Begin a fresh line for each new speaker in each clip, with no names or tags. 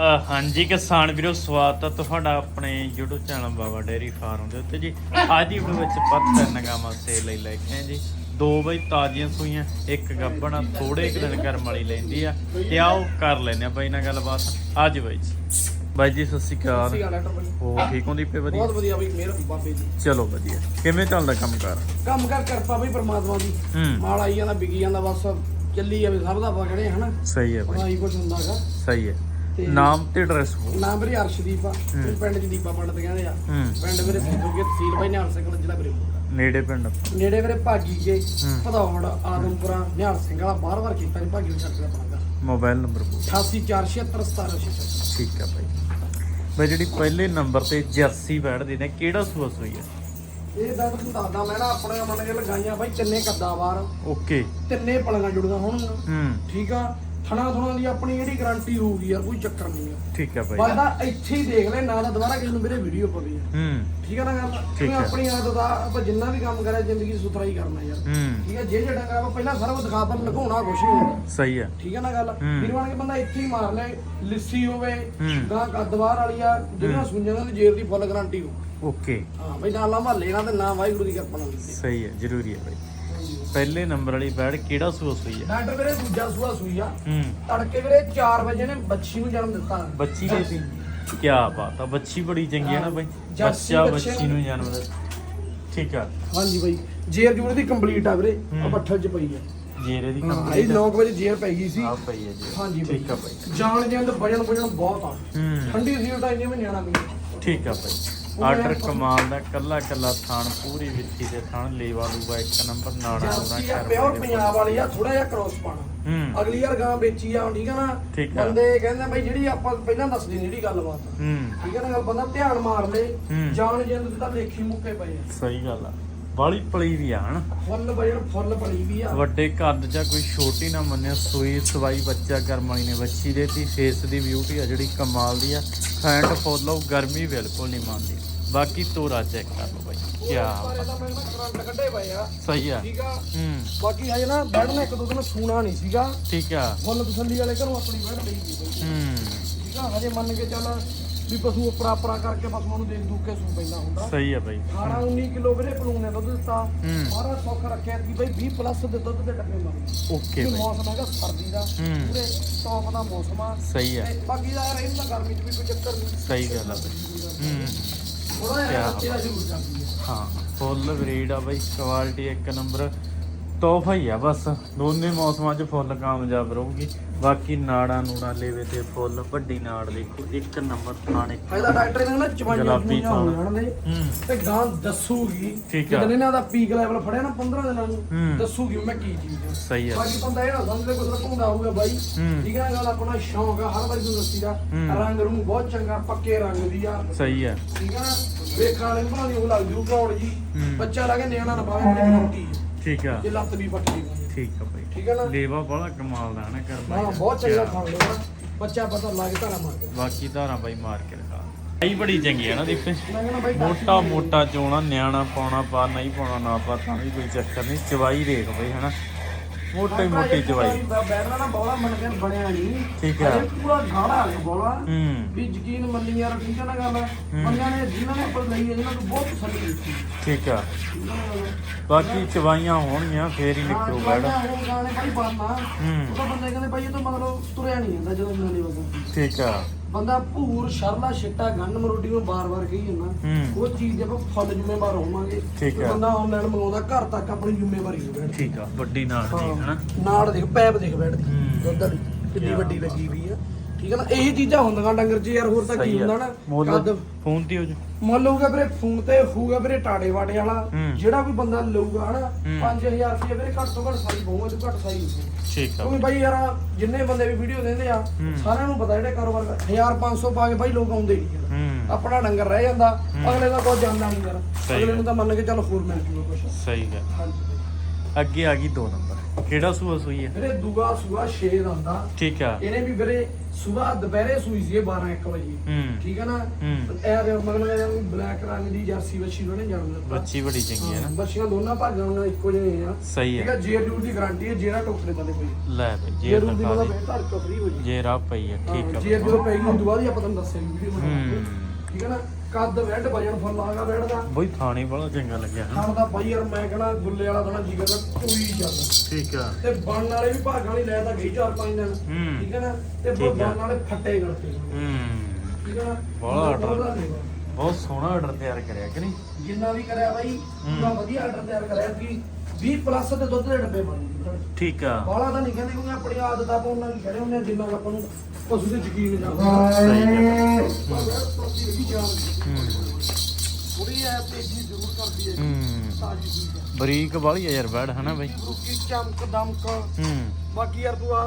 ਹਾਂਜੀ ਕਿਸਾਨ ਵੀਰੋ ਸਵਾਗਤ ਹੈ ਤੁਹਾਡਾ ਆਪਣੇ YouTube channel Baba dairy farm ਦੇ ਉੱਤੇ ਜੀ। ਅੱਜ ਦੀ ਵੀਡੀਓ ਵਿੱਚ ਪੱਤ ਨਗਾਮਾ ਸੇਲ ਲਈ ਲੈ ਕੇ ਆਏ ਜੀ। ਦੋ ਬਈ ਤਾਜ਼ੀਆਂ ਸੂਈਆਂ ਇੱਕ ਗੱਬਣ ਥੋੜੇ ਇੱਕ ਦਿਨ ਕਰਮ ਵਾਲੀ ਲੈਂਦੀ ਆ। ਤੇ ਆਓ ਕਰ ਲੈਨੇ ਆ ਬਾਈ ਨਾਲ ਗੱਲਬਾਤ। ਅੱਜ ਬਾਈ ਜੀ। ਬਾਈ ਜੀ ਸਤਿ ਸ਼੍ਰੀ ਅਕਾਲ।
ਹੈ
ਹੋ ਠੀਕ ਹੁੰਦੀ ਪਏ ਵਧੀਆ?
ਬਹੁਤ ਵਧੀਆ ਬਈ ਮਿਹਰ ਬਾਬੇ ਦੀ।
ਚਲੋ ਵਧੀਆ। ਕਿਵੇਂ ਚੱਲਦਾ ਕੰਮ ਕਰ?
ਕੰਮ ਕਰ ਕਿਰਪਾ ਬਈ ਪ੍ਰਮਾਤਮਾ ਦੀ।
ਹੂੰ।
ਮਾਲ ਆਈ ਜਾਂਦਾ ਵਿਕੀ ਜਾਂਦਾ ਬਸ ਚੱਲੀ ਜਾਵੇ ਸਭ ਦਾ ਪਕੜੇ ਹਨਾ?
ਸਹੀ ਹੈ ਬਾਈ।
ਆਈ ਕੁਝ ਹੁੰਦਾਗਾ
ਸਹੀ ਹੈ।
ਤੇ
ਨਾਮ ਤੇ ਐਡਰੈਸ ਬੋਲ।
ਨਾਮ ਵੀਰੇ ਅਰਸ਼ਦੀਪ ਆ। ਤੇ ਪਿੰਡ ਚ ਦੀਪਾ ਪੰਡਤ ਕਹਿੰਦੇ ਆ।
ਹੂੰ।
ਪਿੰਡ ਵੀਰੇ ਸਿੱਧੂਗੇ ਤਹਿਸੀਲ ਬਾਈ ਨਿਹਾਲ ਸਿੰਘ ਜ਼ਿਲ੍ਹਾ ਵੀਰੇ
ਨੇੜੇ ਪਿੰਡ
ਨੇੜੇ ਵੀਰੇ ਭਾਗੀ ਕੇ। ਭਦੌੜ ਆਦਮਪੁਰਾ ਨਿਹਾਲ ਸਿੰਘ ਵਾਲਾ ਬਾਰ ਬਾਰ ਕੀਤਾ ਜੀ ਭਾਗੀ ਨੂੰ ਛੱਡ ਕੇ
ਮੋਬਾਈਲ ਨੰਬਰ ਬੋਲ।
8846771776
ਠੀਕ ਆ ਬਾਈ। ਬਈ ਜਿਹੜੀ ਪਹਿਲੇ ਨੰਬਰ ਤੇ ਜਰਸੀ ਬੈਠਦੀ ਨੇ ਕਿਹੜਾ ਸੂਆ ਸੂਈ ਹੈ
ਇਹ ਦੱਸ ਤੁਹਾਨੂੰ ਦੱਸਦਾ ਮੈਂ ਨਾ ਆਪਣੇ ਮੰਨ ਕੇ ਲਗਾਈਆਂ ਬਾਈ ਤਿੰਨੇ ਕੱਦਾਵਾਰ
ਓਕੇ
ਤਿੰਨੇ ਪਲੰਗਾਂ ਜੁੜੀਆਂ ਹੋਣਗੀਆਂ।
ਹੂੰ।
ਠੀਕ ਆ? ਥਣਾ ਥਣਾ ਦੀ ਆਪਣੀ ਜਿਹੜੀ ਗਾਰੰਟੀ ਹੋਊਗੀ ਯਾਰ ਕੋਈ ਚੱਕਰ ਨਹੀਂ ਆ।
ਠੀਕ ਆ ਬਾਈ
ਬੰਦਾ ਇੱਥੇ ਹੀ ਦੇਖ ਲੈ ਨਾ ਤਾਂ ਦੁਬਾਰਾ ਕਿਸੇ ਨੂੰ ਮੇਰੇ ਵੀਡੀਓ ਪਵੇ
ਹੂੰ।
ਠੀਕ ਆ ਨਾ ਗੱਲ?
ਠੀਕ
ਕਿਉਂਕਿ
ਆ।
ਆਪਣੀ ਆਦਤ ਆ ਆਪਾਂ ਜਿੰਨਾ ਵੀ ਕੰਮ ਕਰਿਆ ਜ਼ਿੰਦਗੀ 'ਚ ਸੁਥਰਾ ਹੀ ਕਰਨਾ ਯਾਰ।
ਹੂੰ।
ਠੀਕ ਆ ਜੇ ਜਿਹੜਾ ਆਪਾਂ ਪਹਿਲਾਂ ਸਾਰਾ ਕੁਝ ਦਿਖਾ ਪਰ ਲਗਾਉਣਾ ਕੁਛ ਨਹੀਂ ਹੁੰਦਾ
ਸਹੀ ਆ।
ਠੀਕ ਆ ਨਾ ਗੱਲ?
ਹੂੰ।
ਵੀਰ ਬਣ ਕੇ ਬੰਦਾ ਇੱਥੇ ਹੀ ਮਾਰ ਲੈ ਲਿੱਸੀ ਹੋਵੇ
ਹੂੰ।
ਗਾਂ ਕੱਦਵਾਰ ਵਾਲੀ ਆ ਜਿਹੜੀਆਂ ਸੁਣਜਾਂ ਦੀ ਜੇਰ ਦੀ ਫੁੱਲ ਗਾਰੰਟੀ ਹੋ
ਓਕੇ।
ਹਾਂ ਬਈ ਨਾ ਲਾ ਮਹੱਲੇ ਨਾਲ ਤੇ ਨਾ ਵਾਹਿਗੁਰੂ ਦੀ ਕਿਰਪਾ ਨਾਲ।
ਸਹੀ ਹੈ ਜ਼ਰੂਰੀ ਹੈ ਬਾਈ ਪਹਿਲੇ ਨੰਬਰ ਵਾਲੀ ਬੈੜ ਕਿਹੜਾ ਸੂਆ ਸੂਈ ਹੈ
ਡਾਕਟਰ ਵੀਰੇ ਦੂਜਾ ਸੂਆ ਸੂਈ ਆ।
ਹੂੰ।
ਤੜਕੇ ਵੀਰੇ 4 ਵਜੇ ਨੇ ਬੱਚੀ ਨੂੰ ਜਨਮ ਦਿੱਤਾ।
ਬੱਚੀ ਦੇ ਸੀ। ਕੀ ਬਾਤ ਆ ਬੱਚੀ ਬੜੀ ਚੰਗੀ ਹੈ ਨਾ ਬਾਈ। ਬੱਚਾ
ਬੱਚੇ
ਨੂੰ। ਜਨਮ ਦਿੱਤਾ। ਠੀਕ ਆ।
ਹਾਂਜੀ ਬਾਈ ਜੇਰ ਜੂਰ ਦੀ ਕੰਪਲੀਟ ਆ ਵੀਰੇ
ਹੂੰ।
ਆ ਬੱਠਲ ਚ ਪਈ ਆ।
ਜੇਰੇ ਦੀ
ਹਾਂ ਇਹ
ਕੰਪਨੀ
9 ਵਜੇ ਜੇਰ ਪੈ ਗਈ ਸੀ।
ਆ ਪਈ ਹੈ ਜੀ
ਹਾਂਜੀ
ਠੀਕ ਆ ਬਾਈ।
ਜਾਣ ਜਾਂਦ ਵਜਨ ਵਜਨ ਬਹੁਤ ਆ।
ਹੂੰ।
ਠੰਡੀ ਸੀ ਉਹ ਤਾਂ ਇੰਨੇ ਵੀ
ਠੀਕ ਆ ਬਾਈ। ਆਰਡਰ ਕਮਾਲ ਦਾ ਕੱਲਾ ਕੱਲਾ ਥਾਣ ਪੂਰੀ ਵਿੱਥੀ ਦੇ ਥਾਣ ਲੇਵਾ ਲੂਗਾ ਇੱਕ ਨੰਬਰ ਨਾੜਾ
ਆ
ਕਰ
ਪਿਓਰ ਪੰਜਾਬ ਵਾਲੀ ਆ ਥੋੜਾ ਜਿਹਾ ਕ੍ਰੋਸ ਪਾਣਾ ਅਗਲੀ ਵਾਰ ਗਾਂ ਵੇਚੀ ਆ ਠੀਕ ਆ ਨਾ। ਬੰਦੇ ਕਹਿੰਦੇ ਬਾਈ ਜਿਹੜੀ ਆਪਾਂ ਪਹਿਲਾਂ ਦੱਸਦੀ ਨੀ ਜਿਹੜੀ ਗੱਲਬਾਤ। ਠੀਕ ਆ ਨਾ ਗੱਲ? ਬੰਦਾ ਧਿਆਨ ਮਾਰ ਲੇ। ਜਾਣ ਜਾਂਦ ਤੇ ਲੇਖੀ ਮੁੱਕੇ ਪਏ ਆ।
ਸਹੀ ਗੱਲ ਆ। ਬਾਲੀ ਪਲੀ ਵੀ ਆ ਹਨਾ?
ਫੁੱਲ ਵਜਨ ਫੁੱਲ ਪੜੀ ਵੀ ਆ।
ਵੱਡੇ ਕੱਦ ਜਾਂ ਕੋਈ ਛੋਟੀ ਨਾ ਮੰਨਿਆ ਸੂਈ ਸਵਾਈ ਬੱਚਾ ਕਰਮ ਵਾਲੀ ਨੇ ਬੱਚੀ ਦੇ ਤੀ ਫੇਸ ਦੀ ਬਿਊਟੀ ਆ ਜਿਹੜੀ ਕਮਾਲ ਦੀ ਆ। ਫੈਂਟ ਫੋਲੋ ਗਰਮੀ ਬਿਲਕੁਲ ਨਹੀਂ ਮੰਨਦੀ। ਬਾਕੀ ਤੋਰਾ ਚੈੱਕ ਕਰ ਲਓ ਬਾਈ। ਕੀ
ਕਰੰਟ ਕੱਢੇ ਪਏ ਆ।
ਸਹੀ ਆ।
ਠੀਕ ਆ?
ਹੂੰ।
ਬਾਕੀ ਹਜੇ ਨਾ ਬੈਠ ਨਾ ਇੱਕ ਦੋ ਦਿਨ ਸੂਣਾ ਨਹੀਂ ਸੀਗਾ।
ਠੀਕ ਆ।
ਫੁੱਲ ਤਸੱਲੀ ਵਾਲੇ ਘਰੋਂ ਆਪਣੀ ਬੈਠ ਲਈ ਸੀ ਬਈ।
ਹੂੰ।
ਠੀਕ ਆ? ਹਜੇ ਮੰਨ ਕੇ ਚੱਲ ਵੀ ਪਸ਼ੂ ਉਪਰਾ ਉਪਰਾ ਕਰਕੇ ਪਸ਼ੂਆਂ ਨੂੰ ਦੇਖ ਦੂਖ ਕੇ ਸੂ ਪੈਂਦਾ ਹੁੰਦਾ।
ਸਹੀ ਆ ਬਾਈ।
18 19 ਕਿਲੋ ਵੀਰੇ ਪਲੂਣ ਨੇ ਦੁੱਧ ਦਿੱਤਾ। ਸਾਰਾ ਸੁੱਖ ਰੱਖਿਆ ਕਿ ਬਈ 20 ਪਲੱਸ ਦੇ ਦੁੱਧ ਦੇ ਡੱਬੇ ਮੰਗਦੇ
ਓਕੇ ਬਾਈ।
ਮੌਸਮ ਹੈਗਾ ਸਰਦੀ ਦਾ। ਪੂਰੇ ਟੌਪ ਦਾ ਮੌਸਮ ਆ।
ਸਹੀ ਆ।
ਬਾਕੀ ਦਾ ਇਹਨਾਂ ਗਰਮੀ 'ਚ ਵੀ ਕੋਈ ਚੱਕਰ ਨਹੀਂ।
ਸਹੀ ਗੱਲ ਆ ਬਾਈ। ਹੂੰ। ਕਿਆ
ਜਿਹਾ ਹਾਂ
ਫੁੱਲ ਬਰੀਡ ਆ ਬਾਈ ਕੁਆਲਿਟੀ ਇੱਕ ਨੰਬਰ ਤੋਹਫਾ ਹੀ ਆ ਬਸ ਦੋਨੇ ਮੌਸਮਾਂ 'ਚ ਫੁੱਲ ਕਾਮਯਾਬ ਰਹੂਗੀ ਬਾਕੀ ਨਾੜਾਂ ਨੂੜਾਂ ਲੇਵੇ ਤੇ ਫੁੱਲ ਵੱਡੀ ਨਾੜ ਦੇਖੋ ਇੱਕ ਨੰਬਰ ਥਾਣੇ
ਫਾਇਦਾ ਡਾਕਟਰ ਨੇ ਨਾ ਚਵਾਈਆਂ ਚੁਈਆਂ ਹੋ
ਥਾਂ।
ਜਾਣ ਦੇ
ਹੂੰ
ਤੇ ਗਾਂ ਦੱਸੂਗੀ
ਠੀਕ ਆ।
ਜਦੋਂ ਇਹਨਾਂ ਦਾ ਪੀਕ ਲੈਵਲ ਫੜਿਆ ਨਾ 15 ਦਿਨਾਂ। ਨੂੰ ਦੱਸੂਗੀ ਮੈਂ ਕੀ ਚੀਜ਼ ਆ
ਸਹੀ ਆ
ਬਾਕੀ ਬੰਦਾ ਇਹ ਨਾ ਸਮਝੇ ਕੁਝ ਰਕਮਦਾ ਹੋਊਗਾ ਬਾਈ। ਠੀਕ ਹੈ ਨਾ ਗੱਲ ਆਪਣਾ ਸ਼ੌਂਕ ਆ ਹਰ ਵਾਰੀ ਤੁਹਾਨੂੰ ਦੱਸੀ ਦਾ। ਰੰਗ ਨੂੰ ਬਹੁਤ ਚੰਗਾ ਪੱਕੇ ਰੰਗ ਦੀ ਆ
ਸਹੀ ਆ
ਠੀਕ ਹੈ ਨਾ ਵੇਖਣ ਵਾਲੇ ਨੂੰ ਭਾਵੇਂ ਉਹ ਲੱਗ ਜੂ ਕੌਣ ਜੀ। ਬੱਚਾ ਲਾ ਕੇ ਨਿਆਣਾ ਨਾ ਪਾਵੇ ਮੇਰੀ ਗਰੰਟੀ
ਠੀਕ ਆ।
ਜੇ ਲੱਤ ਵੀ ਪੱਟੀ।
ਠੀਕ ਆ ਬਾਈ।
ਠੀਕ ਹੈ ਨਾ?
ਲੇਵਾ ਬੜਾ ਕਮਾਲ ਦਾ ਹੈ ਨਾ ਕਰ
ਹਾਂ ਬਹੁਤ ਚੰਗਾ ਖਾਣ ਲੈਣਾ ਬੱਚਾ ਪਤਾ ਲੱਗ ਧਾਰਾ ਮਾਰ ਕੇ।
ਬਾਕੀ ਧਾਰਾਂ ਬਾਈ ਮਾਰ ਕੇ ਦਿਖਾ। ਆਈ ਬੜੀ ਚੰਗੀ ਹੈ ਨਾ ਦੀਪੇ
ਬਾਈ
ਮੋਟਾ ਮੋਟਾ ਚੋਣਾ ਨਿਆਣਾ ਪਾਉਣਾ ਪਾ ਨਹੀਂ ਪਾਉਣਾ ਨਾ ਪਾ ਤਾਂ ਵੀ ਕੋਈ ਚੱਕਰ ਨਹੀਂ। ਚਵਾਈ ਦੇਖ ਬਈ ਹਨਾ? ਮੋਟੀ ਮੋਟੀ ਚਵਾਈ।
ਬੈਠਣਾ ਨਾ ਬੋਲਾ ਮੰਨ ਕੇ ਬਣਿਆ ਨਹੀਂ
ਠੀਕ ਆ।
ਹਜੇ ਪੂਰਾ ਗਾੜਾ ਆ ਬੋਲਾ।
ਹੂੰ।
ਵੀ ਮੰਨੀ ਯਾਰ ਠੀਕ ਹੈ ਨਾ ਗੱਲ? ਬੰਦਿਆਂ ਨੇ ਜਿਨ੍ਹਾਂ ਨੇ ਆਪਾਂ ਲਈ ਹੈ ਜਿਹਨਾਂ ਨੂੰ ਬਹੁਤ ਤਸੱਲੀ ਦਿੱਤੀ
ਠੀਕ ਆ।
ਠੀਕ ਹੈ ਨਾ ਗੱਲ?
ਬਾਕੀ ਚਵਾਈਆਂ ਹੋਣਗੀਆਂ ਫੇਰ ਹੀ
ਹਾਂ,
ਨਿਕਲੂ
ਜਵਾਈਆਂ
ਬੈੜ
ਉਹ ਗਾਣੇ ਭਾਈ ਬਾਨਾ
ਹੂੰ।
ਉਹ ਤਾਂ ਬੰਦੇ ਕਹਿੰਦੇ ਭਾਈ ਇਹ ਤਾਂ ਮਤਲਬ ਤੁਰਿਆ ਨਹੀਂ ਜਾਂਦਾ ਜਦੋਂ ਦੀ ਵਜ੍ਹਾ
ਠੀਕ ਆ।
ਬੰਦਾ ਭੂਰ ਸ਼ਰਲਾ ਛਿੱਟਾ ਗੰਨ ਮਰੋਡੀ ਨੂੰ ਬਾਰ-ਬਾਰ ਕਹੀ ਜਾਂਦਾ। ਉਹ ਚੀਜ਼ ਦੇ ਆਪਾਂ ਫੁੱਲ ਜ਼ਿੰਮੇਵਾਰ ਹੋਵਾਂਗੇ।
ਠੀਕ
ਤੇ
ਆ।
ਬੰਦਾ ਆਨਲਾਈਨ ਮੰਗਾਉਂਦਾ ਘਰ ਤੱਕ ਆਪਣੀ ਜ਼ਿੰਮੇਵਾਰੀ ਹੋ ਬੈਠ
ਠੀਕ ਆ ਵੱਡੀ ਨਾਲ ਦੀ ਹਨਾ?
ਨਾੜ ਦੇਖ ਪੈਪ ਦੇਖ ਬੈਠਦੀ
ਹੂੰ।
ਦੁੱਧ ਵਾਲੀ। ਕਿੰਨੀ ਵੱਡੀ ਲੱਗੀ ਵੀ ਠੀਕ ਹੈ ਨਾ? ਇਹੀ ਚੀਜ਼ਾਂ ਹੁੰਦੀਆਂ ਡੰਗਰ 'ਚ ਯਾਰ ਹੋਰ ਤਾਂ ਕੀ ਹੁੰਦਾ ਨਾ? ਕੱਦ
ਫੋਨ ਤੇ ਹੋ ਜਾ।
ਮੁੱਲ ਹੋਊਗਾ ਵੀਰੇ ਫੋਨ ਤੇ ਹੋਊਗਾ ਵੀਰੇ ਟਾੜੇ ਵਾਟੇ ਵਾਲਾ। ਜਿਹੜਾ ਵੀ ਬੰਦਾ ਲਊਗਾ ਹਨਾ
ਹੂੰ।
5000 ਰੁਪਏ ਵੀਰੇ ਘੱਟ ਤੋਂ ਘੱਟ ਸਾਈ ਪਊਗਾ ਤੇ ਘੱਟ ਸਾਈ
ਠੀਕ ਆ।
ਕਿਉਂਕਿ ਬਾਈ ਯਾਰ ਜਿੰਨੇ ਬੰਦੇ ਵੀ ਵੀਡੀਓ ਦਿੰਦੇ ਆ। ਸਾਰਿਆਂ ਨੂੰ ਪਤਾ ਜਿਹੜੇ ਕਾਰੋਬਾਰ ਕਰ 1500 ਪਾ ਕੇ ਬਾਈ ਲੋਕ ਆਉਂਦੇ ਨਹੀਂ ਆਪਣਾ ਡੰਗਰ ਰਹਿ ਜਾਂਦਾ ਅਗਲੇ ਦਾ ਕੋਈ ਜਾਂਦਾ ਨਹੀਂ ਯਾਰ। ਅਗਲੇ
ਗੱਲ।
ਨੂੰ ਤਾਂ ਮੰਨ ਕੇ ਚੱਲ ਹੋਰ ਮਿਲ ਜੂਗਾ ਕੁਛ।
ਸਹੀ ਗੱਲ।
ਹਾਂਜੀ।
ਅੱਗੇ ਆ ਗਈ 2 ਨੰਬਰ। ਕਿਹੜਾ ਸੂਆ ਸੂਈ ਹੈ
ਵੀਰੇ ਦੂਆ ਸੂਆ 6 ਦੰਦਾ
ਠੀਕ ਆ।
ਇਹਨੇ ਵੀ ਵੀਰੇ ਸਵੇਰ ਦੁਪਹਿਰੇ ਸੂਈ ਸੀ ਇਹ 12 1 ਵਜੇ।
ਹੂੰ।
ਠੀਕ ਹੈ ਨਾ?
ਹੂੰ।
ਇਹ ਦੇ ਬਲੈਕ ਰੰਗ ਦੀ ਜਰਸੀ ਵੱਛੀ ਨੂੰ ਨੇ ਜਨਮ ਦਿੱਤਾ
ਬੱਚੀ ਬੜੀ ਚੰਗੀ ਹੈ ਨਾ।
ਬੱਚੀਆਂ ਦੋਨਾਂ ਭਾਗਾਂ ਨਾਲ ਇੱਕੋ ਜਿਹੇ ਆ।
ਸਹੀ
ਠੀਕ
ਹੈ
ਹੈ ਜੇਰ ਦੀ ਗਾਰੰਟੀ ਹੈ ਜਿਹੜਾ ਟੋਕਰੇ ਤਲੇ ਪਈ
ਲੈ ਬਈ ਜੇ
ਜੇਰ ਦੀ
ਦਿਖਾ
ਮਤਲਬ
ਦੇ।
ਇਹ ਫਰੀ ਹੋ ਜੀ
ਜੇ। ਰਾਹ ਪਈ ਹੈ ਠੀਕ ਆ
ਜੇਰ ਜਦੋਂ ਪੈਗੀ ਉਦੋਂ ਬਾਅਦ ਹੀ ਆਪਾਂ ਤੁਹਾਨੂੰ ਦੱਸਾਂਗੇ ਵੀਡੀਓ ਬਣਾ ਕੇ
ਹੂੰ।
ਠੀਕ ਹੈ ਨਾ? ਕੱਦ ਵੈਡ ਵਜਨ ਫੁੱਲ ਆਗਾ ਵੈਡ ਦਾ।
ਬਈ ਥਾਣੀ ਬੜਾ ਚੰਗਾ ਲੱਗਿਆ ਹਾਂ
ਖਾਣ ਦਾ ਬਾਈ ਯਾਰ ਮੈਂ ਕਹਣਾ ਗੁੱਲੇ ਵਾਲਾ ਤਾਂ ਜੀ ਕਰਦਾ ਕੋਈ ਚੱਲ
ਠੀਕ ਆ।
ਤੇ ਬਣਨ ਵਾਲੇ ਵੀ ਭਾਗਾਂ ਵਾਲੀ ਲੈ ਤਾਂ ਗਈ ਚਾਰ ਪੰਜ ਦਿਨ।
ਹੂੰ।
ਠੀਕ ਹੈ ਨਾ? ਤੇ
ਠੀਕ।
ਬਣਨ ਵਾਲੇ ਫੱਟੇ ਕਰਦੇ
ਹੂੰ।
ਠੀਕ ਹੈ ਨਾ?
ਬਾਹਲਾ ਆਰਡਰ।
ਉਹਦਾ ਲੈਵਾ।
ਬਹੁਤ ਸੋਹਣਾ ਆਰਡਰ ਤਿਆਰ ਕਰਿਆ ਕਿ ਨਹੀਂ?
ਜਿੰਨਾ ਵੀ ਕਰਿਆ ਬਾਈ ਪੂਰਾ ਵਧੀਆ ਆਰਡਰ ਤਿਆਰ ਕਰਿਆ ਕਿ 20 ਪਲੱਸ ਦੇ ਦੁੱਧ ਦੇ ਡੱਬੇ ਬਣੇ
ਠੀਕ ਆ।
ਬਾਹਲਾ ਤਾਂ ਨਹੀਂ ਕਹਿੰਦੇ ਕਿਉਂਕਿ ਆਪਣੀ ਆਦਤ ਆਪਾਂ ਉਹਨਾਂ ਕੀ ਕਰੇ ਉਹਨੇ ਜਿੰਨਾ ਕੁ ਆਪਾਂ ਨੂੰ ਪਸ਼ੂ ਦੇ ਯਕੀਨ ਜਾਂਦਾ
ਸਹੀ ਗੱਲ
ਥੋੜੀ
ਹੂੰ
ਹੈ ਤੇਜ਼ੀ ਜ਼ਰੂਰ ਕਰਦੀ ਹੈ
ਹੂੰ।
ਤਾਜੀ ਚੀਜ਼ ਹੈ
ਬਰੀਕ ਵਾਲੀ ਆ ਯਾਰ ਬੈੜ ਹਨਾ ਬਈ?
ਰੁਕੀ ਚਮਕ ਦਮਕ।
ਹੂੰ।
ਬਾਕੀ ਯਾਰ ਤੂੰ ਆ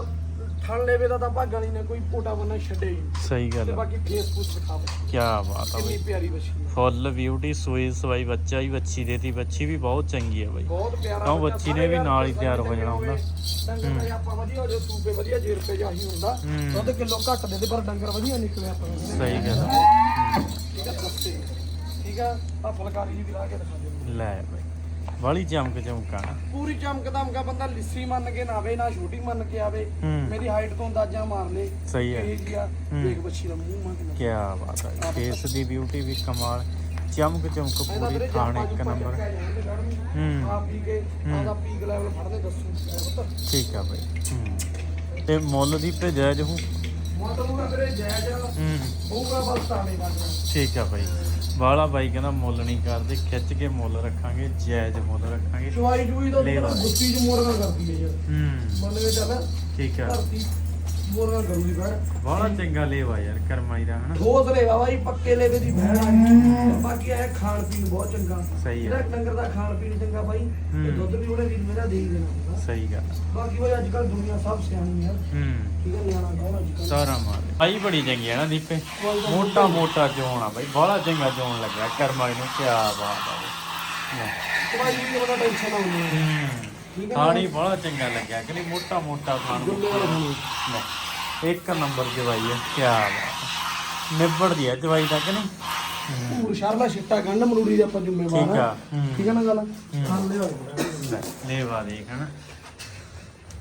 ਥਣ ਲੈਵੇ ਦਾ ਤਾਂ ਭਾਗਾਂ ਵਾਲੀ ਨੇ ਕੋਈ ਪੋਟਾ ਬੰਨਾ ਛੱਡੇ ਹੀ ਨਹੀਂ।
ਸਹੀ
ਤੇ
ਗੱਲ ਆ।
ਬਾਕੀ ਦਿਖਾ ਦੇ
ਕੀ ਬਾਤ ਆ
ਕਿੰਨੀ
ਬਈ।
ਪਿਆਰੀ ਬੱਚੀ ਹੈ
ਫੁੱਲ ਬਿਊਟੀ ਸੂਈ ਸਵਾਈ ਬੱਚਾ ਹੀ ਬੱਚੀ ਦੇਤੀ ਬੱਚੀ ਵੀ ਬਹੁਤ ਚੰਗੀ ਆ ਬਈ।
ਬਹੁਤ ਪਿਆਰਾ
ਤਾਂ ਉਹ
ਬੱਚਾ,
ਨੇ ਵੀ ਨਾਲ ਹੀ ਤਿਆਰ ਹੋ ਜਾਣਾ ਹੁੰਦਾ।
ਡੰਗਰ ਦਾ ਆਪਾਂ ਵਧੀਆ ਹੋ ਜੇ ਸੂਪੇ ਵਧੀਆ ਜੇਰ ਪੇ ਜਾਹੀ ਹੁੰਦਾ।
ਹੂੰ।
ਦੁੱਧ ਕਿਲੋ ਘੱਟ ਦੇ ਦੇ ਪਰ ਡੰਗਰ ਵਧੀਆ ਨਿਕਲੇ ਆਪਾਂ ਨੂੰ।
ਸਹੀ ਗੱਲ ਆ।
ਠੀਕ ਹੈ ਸਸਤੇ। ਠੀਕ ਹੈ ਆ ਫਲਕਾਰੀ ਜੀ ਵੀ ਲਾ ਕੇ ਦਿਖਾ ਦਿਓ।
ਲੈ ਬਈ। ਵਾਲੀ ਚਮਕ ਚਮਕਾ
ਪੂਰੀ ਚਮਕ ਦਮਕਾ ਬੰਦਾ ਲਿੱਸੀ ਮੰਨ ਕੇ ਨਾ ਆਵੇ ਨਾ ਛੋਟੀ ਮੰਨ ਕੇ ਆਵੇ।
ਹੂੰ।
ਮੇਰੀ ਹਾਈਟ ਤੋਂ ਅੰਦਾਜ਼ਾ ਮਾਰ ਲੇ
ਸਹੀ ਹੈ
ਇਹ ਜੀ ਆ
ਹੂੰ।
ਦੇਖ ਬੱਚੀ ਦਾ ਮੂੰਹ ਮੰਨ ਕੇ
ਕੀ ਬਾਤ ਹੈ ਫੇਸ ਦੀ ਬਿਊਟੀ ਵੀ ਕਮਾਲ ਚਮਕ ਚਮਕ ਪੂਰੀ ਥਾਣ ਇੱਕ ਨੰਬਰ
ਚੱਕਿਆ ਜਾਂਦਾ ਮੈਡਮ
ਹੂੰ।
ਆ ਪੀ ਕੇ
ਹੂੰ।
ਆਦਾ ਪੀਕ ਲੈਵਲ ਫੜਦੇ ਦੱਸੂ। ਪੁੱਤ।
ਠੀਕ ਆ ਬਈ। ਹੂੰ। ਤੇ ਮੁੱਲ ਦੀ ਤੇ ਜਾਇਜ਼ ਹੋ
ਮੈਂ ਤਾਂ ਮੁੰਡਾ ਤੇਰੇ ਜਾਇਜ਼।
ਹੂੰ।
ਹੋਊਗਾ ਬਸ ਤਾਣੇ ਬਣ
ਠੀਕ ਆ ਬਾਈ। ਬਾਲਾ ਬਾਈ ਕਹਿੰਦਾ ਮੁੱਲ ਨਹੀਂ ਕਰਦੇ ਖਿੱਚ ਕੇ ਮੁੱਲ ਰੱਖਾਂਗੇ ਜਾਇਜ਼ ਮੁੱਲ ਰੱਖਾਂਗੇ।
ਚੁਆਈ ਚੁਈ
ਲੈ
ਤਾਂ। ਗੁੱਤੀ ਚ ਮੋਰਗਾ ਕਰਦੀ ਹੈ ਯਾਰ।
ਹੂੰ।
ਮੰਨ ਕੇ ਚੱਲ
ਠੀਕ ਆ।
ਧਰਤੀ ਮੋਰਗਾ ਕਰੂਗੀ ਫਿਰ
ਬਾਲਾ ਚੰਗਾ ਲੇਵਾ ਯਾਰ ਕਰਮਾਈ ਦਾ ਹਨਾ?
ਠੋਸ ਰੇਵਾ ਬਾਈ ਪੱਕੇ ਲੇਵੇ ਦੀ ਭੈਣ ਆ ਬਾਕੀ ਇਹ ਖਾਣ ਪੀਣ ਬਹੁਤ ਚੰਗਾ।
ਸਹੀ
ਜਿਹੜਾ
ਆ
ਡੰਗਰ ਦਾ ਖਾਣ ਪੀਣ ਚੰਗਾ ਬਾਈ ਤੇ
ਹੂੰ।
ਦੁੱਧ ਵੀ ਉਹਨੇ ਵੀ ਮੇਰਾ ਦੇ ਹੀ ਦੇਣਾ ਹੁੰਦਾ।
ਸਹੀ ਗੱਲ।
ਬਾਕੀ ਬਾਈ ਅੱਜ ਕੱਲ ਦੁਨੀਆ ਸਭ ਸਿਆਣੀ ਆ।
ਹੂੰ।
ਠੀਕ ਹੈ ਨਿਆਣਾ ਕੌਣ ਅੱਜ ਕੱਲ
ਸਾਰਾ ਮਾਰ ਆਈ ਬੜੀ ਚੰਗੀ ਹੈ ਨਾ ਦੀਪੇ। ਮੋਟਾ ਮੋਟਾ ਜੋਣ ਬਾਈ ਬਾਲਾ ਚੰਗਾ ਜੋਣ ਲੱਗਿਆ ਕਰਮਾਈ ਨੂੰ। ਕੀ ਬਾਤ ਆ ਬਈ। ਲੈ।
ਭਾਈ ਵੀ ਉਹਦਾ ਟੈਨਸ਼ਨ ਨਾ ਹੋਣੀ
ਹੂੰ
ਠੀਕ ਹੈ।
ਖਾਣੀ ਬੜਾ ਚੰਗਾ ਲੱਗਿਆ ਕਿ ਨਹੀਂ ਮੋਟਾ ਮੋਟਾ ਖਾਣ। ਲੈ, ਇੱਕ ਨੰਬਰ ਜਵਾਈ ਹੈ ਕੀ ਬਾਤ। ਨਿਬੜਦੀ ਹੈ ਜਵਾਈ ਦਾ ਕਿ ਨਹੀਂ?
ਪੂਰ ਸ਼ਰਲਾ ਛਿੱਟਾ ਗੰਢ ਮਰੂੜੀ ਦੇ ਆਪਾਂ ਜ਼ਿੰਮੇਵਾਰ
ਠੀਕ ਆ
ਆ
ਹੂੰ।
ਠੀਕ ਹੈ ਨਾ ਗੱਲ? ਖਾਣ
ਲੈ, ਲੇਵਾ ਦੇਖ ਹਨਾ।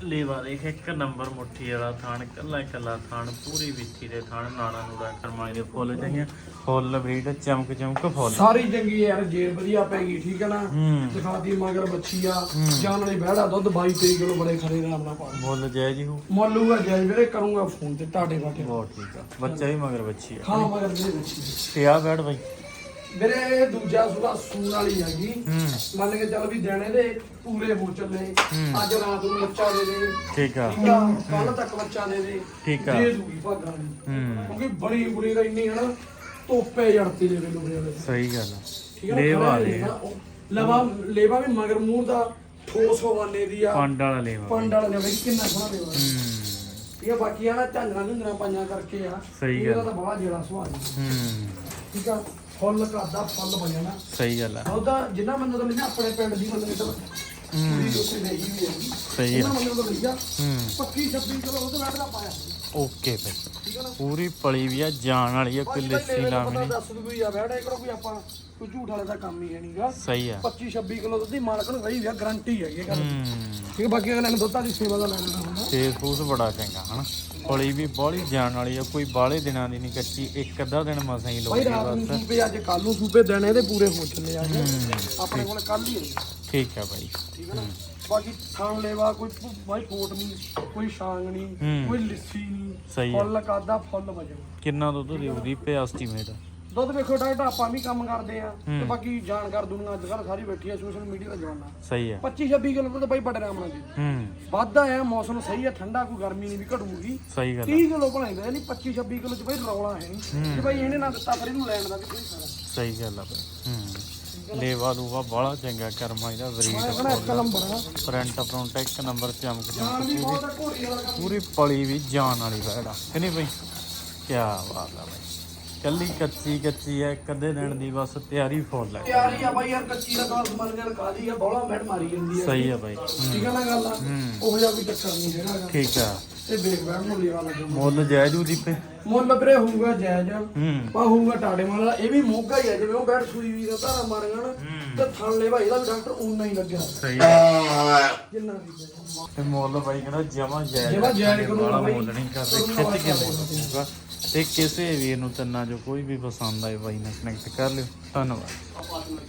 ਲੇਵਾ ਦੇਖ ਇੱਕ ਨੰਬਰ ਮੁੱਠੀ ਵਾਲਾ ਥਾਣ ਕੱਲਾ ਕੱਲਾ ਥਾਣ ਪੂਰੀ ਵਿੱਥੀ ਦੇ ਥਾਣ ਨਾੜਾ ਨੂੜਾ ਕਰਮਾਈ ਦੇ ਫੁੱਲ ਚੰਗੀਆਂ। ਫੁੱਲ ਬਰੀਡ ਚਮਕ ਚਮਕ ਫੁੱਲ।
ਸਾਰੀ ਚੰਗੀ ਯਾਰ ਜੇਰ ਵਧੀਆ ਪੈ ਗਈ ਠੀਕ ਹੈ ਨਾ?
ਹੂੰ।
ਦਿਖਾਤੀ ਮਗਰ ਬੱਚੀ ਆ।
ਹੂੰ।
ਜਾਨ ਵਾਲੀ ਬਹਿੜਾ ਦੁੱਧ 22 23 ਕਿਲੋ ਬੜੇ ਖਰੇ ਆਰਾਮ ਨਾਲ ਪਾ
ਮੁੱਲ ਜੈ ਜੀ ਹੋ
ਮੋਲੂਗਾ ਜੈ ਵੀਰੇ ਕਰੂੰਗਾ ਫੋਨ ਤੇ ਟਾਟੇ ਬਾਟੇ।
ਬਹੁਤ ਠੀਕ ਆ। ਬੱਚਾ ਵੀ ਮਗਰ ਬੱਚੀ ਆ।
ਹਾਂ ਮਗਰ ਬੱਚੀ
ਤੇ ਆ ਬੈਠ ਬਾਈ।
ਵੀਰੇ ਇਹ ਦੂਜਾ ਸੁਬਾ ਸੂਣ ਵਾਲੀ ਹੈਗੀ। ਮੰਨ ਕੇ ਚੱਲ ਵੀ ਦੇਣੇ ਦੇ ਪੂਰੇ ਹੋ ਚੱਲੇ। ਅੱਜ ਰਾਤ ਨੂੰ ਬੱਚਾ ਦੇ ਦੇ।
ਠੀਕ ਆ।
ਕੱਲ ਤੱਕ ਬੱਚਾ ਦੇ ਦੇ।
ਠੀਕ ਆ।
ਦੇ ਦੂਗੀ ਭਾਗਾਂ ਦੀ
ਹੂੰ।
ਕਿਉਂਕਿ ਬੜੀ ਬੁਰੀ ਦਾ ਇੰਨੀ ਹੈ ਨਾ ਤੋਪੇ ਜੜਤੀ ਦੇ ਵੇਲੋ। ਦੇ
ਸਹੀ ਗੱਲ ਆ।
ਨਾ?
ਲੇਵਾ ਦੇ
ਲੇਵਾ, ਲਵਾ ਵੀ ਮਗਰ ਮੂੰਹ ਦਾ ਠੋਸ ਹਵਾਨੇ ਦੀ ਆ।
ਪੰਡ ਵਾਲਾ ਲੇਵਾ।
ਪੰਡ ਵਾਲਾ ਲੇਵਾ ਕਿੰਨਾ ਸੋਹਣਾ ਲੇਵਾ।
ਹੂੰ।
ਠੀਕ ਆ ਬਾਕੀ ਆ ਨਾ ਝਾਂਜਰਾਂ ਝੁੰਜਰਾਂ ਪਾਈਆਂ ਕਰਕੇ ਆ।
ਸਹੀ
ਇਹਦਾ। ਤਾਂ ਬੜਾ ਜਿਹੜਾ ਜੀ
ਹੂੰ।
ਠੀਕ ਆ। ਫੁੱਲ ਕਰਦਾ ਫੁੱਲ ਬਣਿਆ ਨਾ
ਸਹੀ ਗੱਲ ਆ।
ਉਹਦਾ ਜਿੰਨਾ ਮੈਨੂੰ ਤਾਂ ਲਿਆ ਆਪਣੇ ਪਿੰਡ ਦੀ ਮੰਨ ਕੇ ਚੱਲ ਪੂਰੀ ਉੱਥੇ ਨਹੀਂ ਵੀ ਹੈਗੀ।
ਸਹੀ ਆ।
ਉਹਨਾਂ ਮੈਨੂੰ ਤਾਂ ਲਿਆ
ਹੂੰ।
25 26 ਕਿਲੋ ਉਹਦੇ ਬੈਠ ਦਾ ਪਾਇਆ
ਓਕੇ ਬਈ
ਠੀਕ ਆ ਨਾ?
ਪੂਰੀ ਪਲੀ ਵੀ ਆ ਜਾਣ ਵਾਲੀ ਆ ਕੋਈ ਲੱਸੀ ਲਾਵਣੀ
ਪਤਾ ਦੱਸ ਦੂ ਵੀ ਆ ਬੈਠਾ ਕਿਹੜਾ ਕੋਈ ਆਪਾਂ ਕੋਈ ਝੂਠ ਵਾਲੇ ਦਾ ਕੰਮ ਹੀ ਹੈ ਨਹੀਂਗਾ।
ਸਹੀ ਆ।
25 26 ਕਿਲੋ ਦੁੱਧ ਦੀ ਮਾਲਕ ਨੂੰ ਰਹੀ ਵੀ ਆ ਗਾਰੰਟੀ ਹੈਗੀ ਇਹ ਗੱਲ।
ਹੂੰ।
ਠੀਕ ਬਾਕੀ ਅਗਲੇ ਨੇ ਦੁੱਧਾਂ ਦੀ ਸੇਵਾ ਦਾ ਲੈਣਾ ਹੁੰਦਾ।
ਫੇਸ ਫੂਸ ਬੜਾ ਚੰਗਾ ਹਨਾ? ਪਲੀ ਵੀ ਬਾਹਲੀ ਜਾਣ ਵਾਲੀ ਆ ਕੋਈ ਬਾਹਲੇ ਦਿਨਾਂ ਦੀ ਨਹੀਂ ਕੱਚੀ ਇੱਕ ਅੱਧਾ ਦਿਨ ਮਸਾਂ ਹੀ
ਭਾਈ
ਲੋਕੀ
ਰਾਤ ਨੂੰ
ਬਸ।
ਅੱਜ ਕੱਲ ਨੂੰ ਸੂਪੇ ਦੇਣੇ ਇਹਦੇ ਪੂਰੇ ਹੋ ਚੱਲੇ ਆ। ਆਪਣੇ ਕੋਲ ਕੱਲ ਹੀ ਹੈ
ਠੀਕ ਆ ਬਾਈ।
ਠੀਕ ਹੈ ਨਾ? ਬਾਕੀ ਥਾਣ ਲੈਵਾ ਕੋਈ ਭੁ- ਬਾਈ ਫੋਟ ਨਹੀਂ ਕੋਈ ਸ਼ਾਂਗ ਨਹੀਂ
ਹੂੰ।
ਕੋਈ ਲਿੱਸੀ ਨਹੀਂ
ਸਹੀ ਆ।
ਫੁੱਲ ਕਾਦਾ ਫੁੱਲ ਵਜਨ
ਕਿੰਨਾ ਦੁੱਧ ਦੇਊਗੀ ਪਿਆ ਐਸਟੀਮੇਟ
ਦੁੱਧ ਵੇਖੋ ਡਾਕਟਰ ਆਪਾਂ ਵੀ ਕੰਮ ਕਰਦੇ ਆ ਤੇ
ਹੂੰ।
ਬਾਕੀ ਜਾਣਕਾਰ ਦੁਨੀਆ ਅੱਜ ਕੱਲ ਸਾਰੀ ਬੈਠੀ ਆ ਸੋਸ਼ਲ ਮੀਡੀਆ ਦਾ ਜ਼ਮਾਨਾ
ਸਹੀ ਆ।
25 26 ਕਿਲੋ ਦੁੱਧ ਬਾਈ ਬੜੇ ਆਰਾਮ ਨਾਲ ਜੀ।
ਹੂੰ।
ਵਾਧਾ ਆ ਮੌਸਮ ਸਹੀ ਆ ਠੰਡਾ ਕੋਈ ਗਰਮੀ ਨਹੀਂ ਵੀ ਘਟੂਗੀ।
ਸਹੀ ਗੱਲ ਆ।
30 ਕਿਲੋ ਬਣਾਈਦਾ ਨਹੀਂ 25 26 ਕਿਲੋ ਚ ਬਾਈ ਰੌਲਾ ਹੈ ਨਹੀਂ। ਕਿ ਬਾਈ ਇਹਨੇ ਨਾ ਦਿੱਤਾ ਫਿਰ ਇਹਨੂੰ ਲੈਣ ਦਾ ਵੀ ਕੋਈ
ਸਹੀ ਗੱਲ ਆ ਬਾਈ। ਹੂੰ। ਲੇਵਾ ਲੂਵਾ ਬਾਹਲਾ ਚੰਗਾ ਕਰਮਾ ਇਹਦਾ
ਆ।
ਫਰੰਟ ਫਰੰਟ ਇੱਕ ਨੰਬਰ ਚਮਕ ਚਮਕ ਪੂਰੀ ਪਲੀ ਵੀ ਜਾਨ ਵਾਲੀ ਬੈੜਾ। ਕਿ ਨਹੀਂ ਬਈ? ਕੀ ਬਾਤ ਆ ਬਈ। ਕੱਲੀ ਕੱਚੀ ਕੱਚੀ ਹੈ ਅੱਧੇ ਦਿਨ ਦੀ ਬਸ ਤਿਆਰੀ ਫੁੱਲ ਹੈ।
ਤਿਆਰੀ ਆ ਬਾਈ ਯਾਰ ਕੱਚੀ ਦਾ ਤਾਂ ਸਮਾਨ ਕਰ ਕਾਦੀ ਆ ਬੋਲਾ ਮੈਡ ਮਾਰੀ ਜਾਂਦੀ ਆ।
ਸਹੀ ਹੈ ਬਾਈ।
ਠੀਕ ਆ ਨਾ ਗੱਲ ਆ? ਉਹ ਜਿਹਾ ਵੀ ਚੱਕਰ ਨਹੀਂ ਹੈਗਾ।
ਠੀਕ ਆ।
ਤੇ ਵੇਖ ਬੈਠ ਮੁੱਲੀ ਵਾਲਾ ਜੋ
ਮੁੱਲ ਜਾਇਜ਼ ਉਹਦੀ ਪੇ
ਮੁੱਲ ਵੀਰੇ ਹੋਊਗਾ ਜਾਇਜ਼।
ਹੂੰ।
ਪਾ ਹੋਊਗਾ ਟਾੜੇ ਵਾਲਾ ਇਹ ਵੀ ਮੋਗਾ ਹੀ ਆ ਜਿਵੇਂ ਉਹ ਬੈਠ ਸੂਈ ਵੀ ਦਾ ਧਾਰਾ ਮਾਰਗਾ ਨਾ ਤੇ ਥਣ ਲੈ ਭਾਈ ਇਹਦਾ ਵੀ ਡਾਕਟਰ ਉਨਾ ਹੀ ਲੱਗਿਆ।
ਸਹੀ। ਹੈ
ਜਿੰਨਾ ਵੀ ਹੈ।
ਤੇ ਮੁੱਲ ਬਾਈ ਕਹਿੰਦਾ ਜਮਾ ਜਾਇਜ਼
ਜਮਾਂ ਜਾਇਜ਼ ਕਰੂੰਗਾ
ਵਾਲਾ
ਬਾਈ।
ਮੁੱਲ ਨਹੀਂ ਕਰਦੇ ਖਿੱਚ ਕੇ ਮੁੱਲ ਹੋਊਗਾ। ਤੇ ਕਿਸੇ ਵੀਰ ਨੂੰ ਤੰਨਾ ਜੋ ਕੋਈ ਵੀ ਪਸੰਦ ਆਏ ਬਾਈ ਨਾਲ ਕਨੈਕਟ ਕਰ ਲਿਓ। ਧੰਨਵਾਦ।